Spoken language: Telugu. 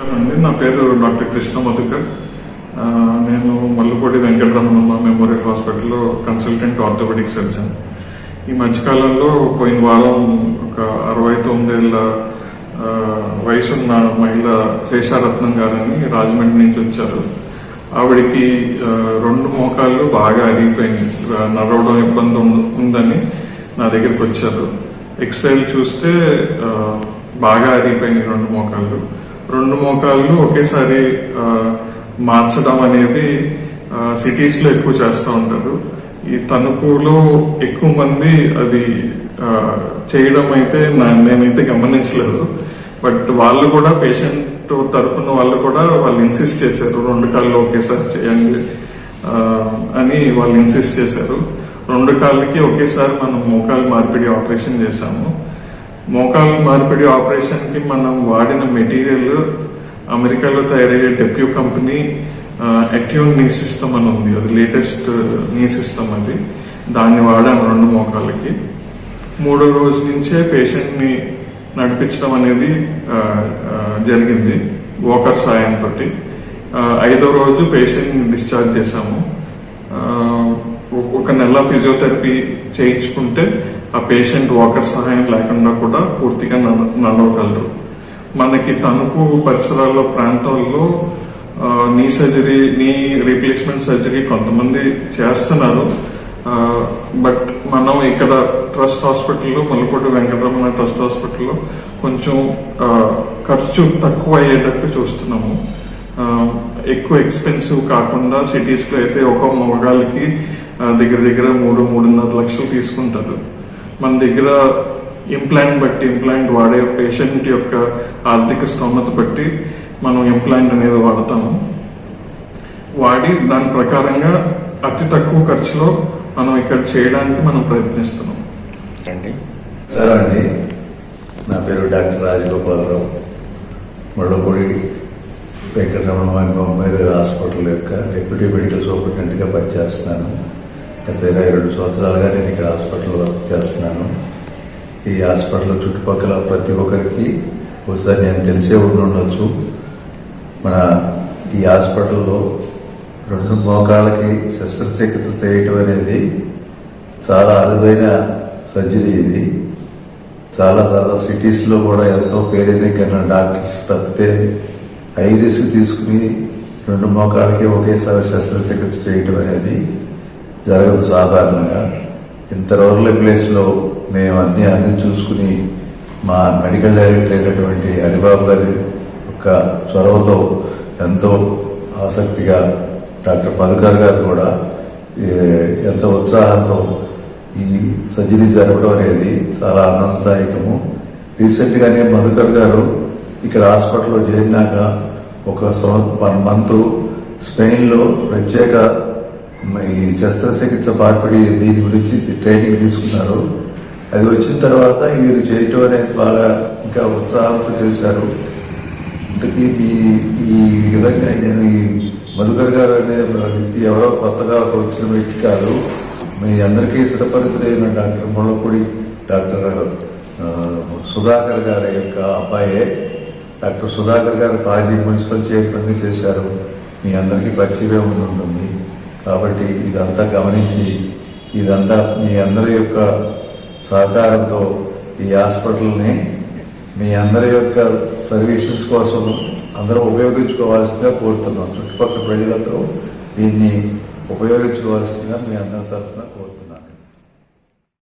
అండి నా పేరు డాక్టర్ కృష్ణ మధుకర్. నేను మల్లుపూడి వెంకటరమణమ్మ మెమోరియల్ హాస్పిటల్లో కన్సల్టెంట్ ఆర్థోపెడిక్ సర్జన్. ఈ మధ్యకాలంలో పోయిన వారం ఒక అరవై తొమ్మిదేళ్ళ వయసున్న మహిళ శేషారత్నం గారని రాజమండ్రి నుంచి వచ్చారు. ఆవిడికి రెండు మోకాళ్ళు బాగా అరిగిపోయింది నడవడం ఇబ్బంది ఉందని నా దగ్గరికి వచ్చారు. ఎక్స్రేలు చూస్తే బాగా అరిగిపోయినాయి రెండు మోకాళ్ళు. రెండు మోకాళ్ళు ఒకేసారి మార్చడం అనేది సిటీస్లో ఎక్కువ చేస్తూ ఉంటారు. ఈ తణుకులో ఎక్కువ మంది అది చేయడం అయితే నా- నేనైతే గమనించలేదు. బట్ వాళ్ళు కూడా పేషెంట్ తరపున వాళ్ళు కూడా వాళ్ళు ఇన్సిస్ట్ చేశారు. రెండు కాళ్ళు ఒకేసారి చేయండి అని వాళ్ళు ఇన్సిస్ట్ చేశారు. రెండు కాళ్ళకి ఒకేసారి మనం మోకాలు మార్పిడి ఆపరేషన్ చేశాము. మోకాల్ మార్పిడి ఆపరేషన్కి మనం వాడిన మెటీరియల్ అమెరికాలో తయారయ్యే డెప్యూ కంపెనీ అక్యూన్ నీ సిస్టమ్ అని ఉంది. అది లేటెస్ట్ నీ సిస్టమ్ అది. దాన్ని వాడాము రెండు మోకాళ్ళకి. మూడో రోజు నుంచే పేషెంట్ని నడిపించడం అనేది జరిగింది వాకర్ సాయంతో ఐదో రోజు పేషెంట్ని డిశ్చార్జ్ చేశాము. ఒక నెల ఫిజియోథెరపీ చేయించుకుంటే ఆ పేషెంట్ వాకర్ సహాయం లేకుండా కూడా పూర్తిగా నడవగలరు. మనకి తణుకు పరిసరాల్లో ప్రాంతాల్లో నీ సర్జరీ నీ రీప్లేస్మెంట్ సర్జరీ కొంతమంది చేస్తున్నారు. బట్ మనం ఇక్కడ ట్రస్ట్ హాస్పిటల్లో మల్లపూడి వెంకటరమణ ట్రస్ట్ హాస్పిటల్లో కొంచెం ఖర్చు తక్కువ అయ్యేటట్టు చూస్తున్నాము. ఎక్కువ ఎక్స్పెన్సివ్ కాకుండా సిటీస్లో అయితే ఒక మగాళ్ళకి దగ్గర దగ్గర మూడు మూడున్నర లక్షలు తీసుకుంటారు. మన దగ్గర ఇంప్లాంట్ బట్టి ఇంప్లాంట్ వాడే పేషెంట్ యొక్క ఆర్థిక స్తోమత బట్టి మనం ఇంప్లాంట్ అనేది వాడతాము. వాడి దాని ప్రకారంగా అతి తక్కువ ఖర్చులో మనం ఇక్కడ చేయడానికి మనం ప్రయత్నిస్తున్నాం. అండి. సార్ అండి నా పేరు డాక్టర్ రాజగోపాలరావు. ముళ్ళపూడి వెంకటరమణ బొంబాయి హాస్పిటల్ యొక్క డిప్యూటీ మెడికల్ సూపరింటెండెంట్గా పనిచేస్తున్నాను. గత ఇరవై రెండు సంవత్సరాలుగా నేను ఇక్కడ హాస్పిటల్ వర్క్ చేస్తున్నాను. ఈ హాస్పిటల్ చుట్టుపక్కల ప్రతి ఒక్కరికి ఒకసారి నేను తెలిసే ఉండి ఉండొచ్చు. మన ఈ హాస్పిటల్లో రెండు మోకాళ్ళకి శస్త్రచికిత్స చేయటం అనేది చాలా అరుదైన సర్జరీ ఇది. చాలా చాలా సిటీస్లో కూడా ఎంతో పేరెన్నికైన డాక్టర్స్ తప్పితే హై రిస్క్ తీసుకుని రెండు మోకాళ్ళకి ఒకేసారి శస్త్రచికిత్స చేయటం అనేది జరగదు సాధారణంగా. ఇంత రూరల్ ప్లేస్లో మేము అన్ని అన్ని చూసుకుని మా మెడికల్ డైరెక్టర్ అయినటువంటి హరిబాబు గారి యొక్క చొరవతో ఎంతో ఆసక్తిగా డాక్టర్ మధుకర్ గారు కూడా ఎంత ఉత్సాహంతో ఈ సర్జరీ జరపడం అనేది చాలా ఆనందదాయకము. రీసెంట్గానే మధుకర్ గారు ఇక్కడ హాస్పిటల్లో చేరినాక ఒక సంవ- వన్ మంత్ స్పెయిన్లో ప్రత్యేక ఈ శస్త్రచికిత్స మార్పిడి దీని గురించి ట్రైనింగ్ తీసుకున్నారు. అది వచ్చిన తర్వాత వీరు చేయటం అనేది బాగా ఇంకా ఉత్సాహంతో చేశారు. ఇంతకీ మీ ఈ విధంగా నేను ఈ మధుకర్ గారు అనే వ్యక్తి ఎవరో కొత్తగా ఒక వచ్చిన వ్యక్తి కాదు. మీ అందరికీ సుఖపరితులైన డాక్టర్ ముళ్ళపూడి డాక్టర్ సుధాకర్ గారి యొక్క అబ్బాయే. డాక్టర్ సుధాకర్ గారు మాజీ మున్సిపల్ చైర్మన్గా చేశారు. మీ అందరికీ పరిచయమే ఉంటుంది. కాబట్టి ఇదంతా గమనించి ఇదంతా మీ అందరి యొక్క సహకారంతో ఈ హాస్పిటల్ని మీ అందరి యొక్క సర్వీసెస్ కోసం అందరూ ఉపయోగించుకోవాల్సిందిగా కోరుతున్నాం. చుట్టుపక్కల ప్రజలందరూ దీన్ని ఉపయోగించుకోవాల్సిందిగా మీ అందరి తరఫున కోరుతున్నాం.